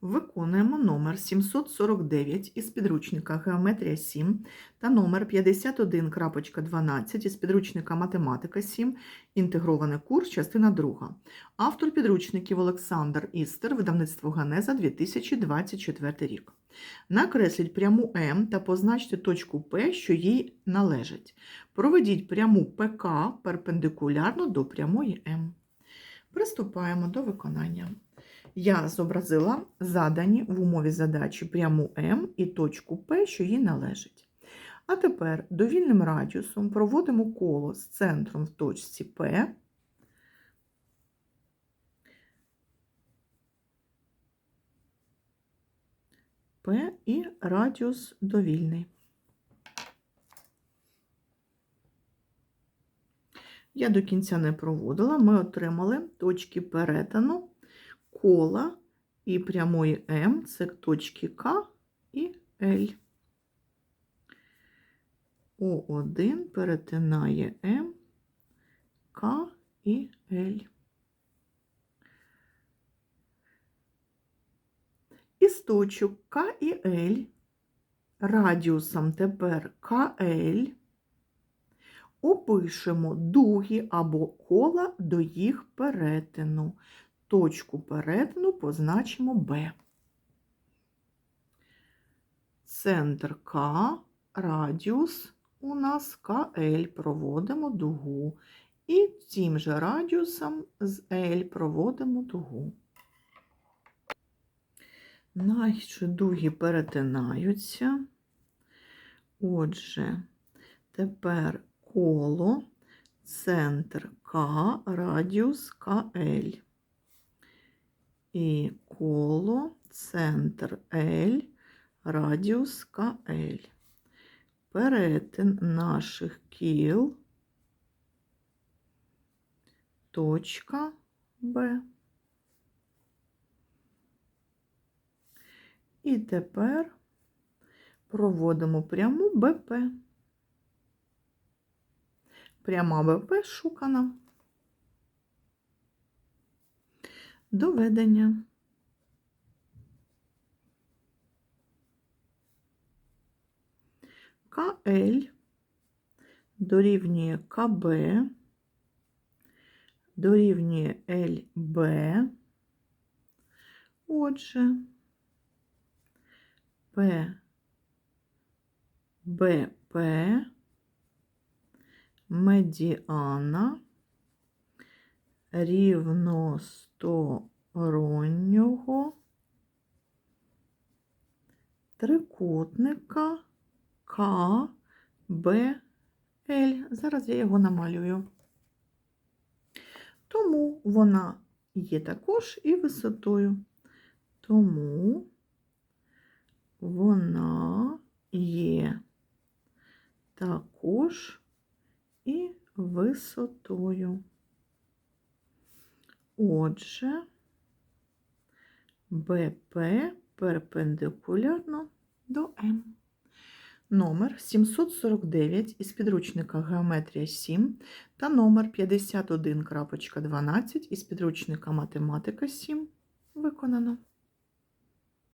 Виконуємо номер 749 із підручника Геометрія 7 та номер 51.12 із підручника Математика 7, інтегрований курс, частина 2. Автор підручників Олександр Істер, видавництво Ганеза 2024 рік. Накресліть пряму М та позначте точку П, що їй належить. Проведіть пряму ПК перпендикулярно до прямої М. Приступаємо до виконання. Я зобразила задані в умові задачі пряму М і точку П, що їй належить. А тепер довільним радіусом проводимо коло з центром в точці П. П і радіус довільний. Я до кінця не проводила, ми отримали точки перетину кола і прямої М, це точки К і Л. О1 перетинає М, К і Л. Із точок К і Л радіусом тепер КЛ опишемо дуги або кола до їх перетину. Точку перетину позначимо Б. Центр К, радіус у нас КЛ, проводимо дугу. І цим же радіусом з L проводимо дугу. Наші дуги перетинаються. Отже, тепер коло, центр К, радіус КЛ. І коло, центр L, радіус КЛ. Перетин наших кіл, точка Б. І тепер проводимо пряму БП. Пряма БП шукана. Доведення. КЛ дорівнює КБ, дорівнює ЛБ. Отже, П, БП, медіана рівностороннього трикутника КБЛ. Зараз я його намалюю. Тому вона є також і висотою. Тому вона є також і висотою. Отже, БП перпендикулярно до М. Номер 749 із підручника Геометрія 7 та номер 51.12 із підручника Математика 7 виконано.